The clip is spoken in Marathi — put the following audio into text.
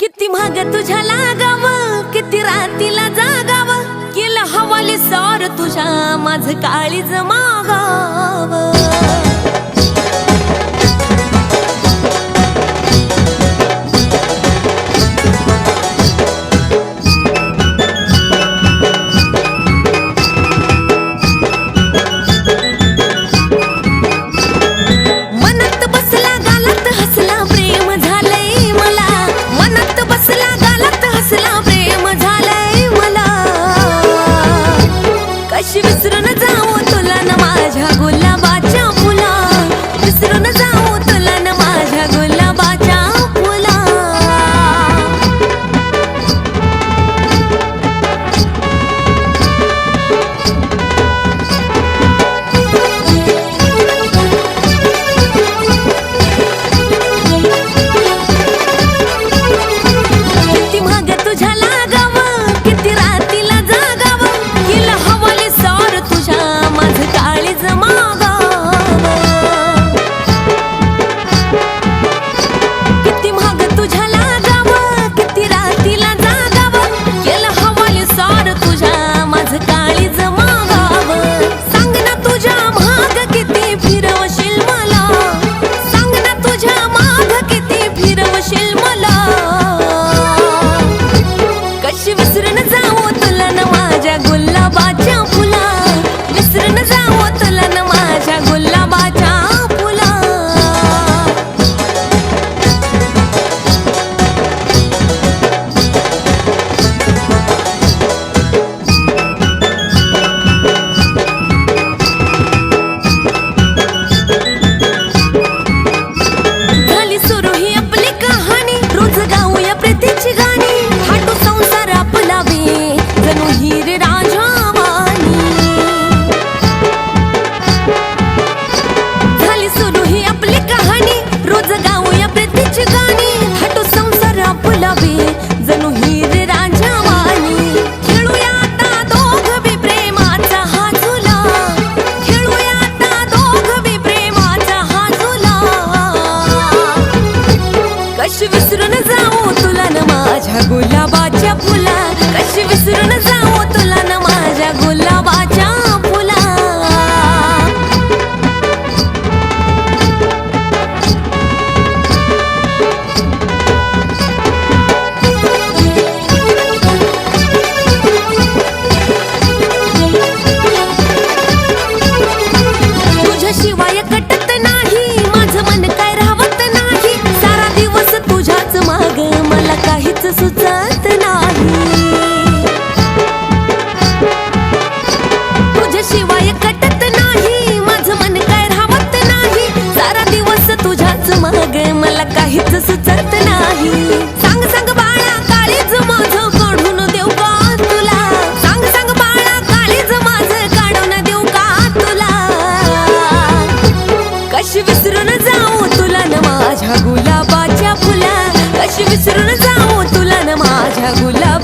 किती माग तुझ्या लागाव किती रातीला जागाव. केलं हवाली सार तुझ्या माझ काळीज मागाव कशी विसरून जाऊ तुला ना माझ्या गुलाबाच्या मुला विसरून जाऊ तुला ना माझ्या गुलाबाच्या मुला किती माग तुझ्याला 乌拉 विसरून जाऊ तुला न माझ्या गुलाबाच्या फुला. कशी विसरून जाऊ तुला न माझ्या गुलाब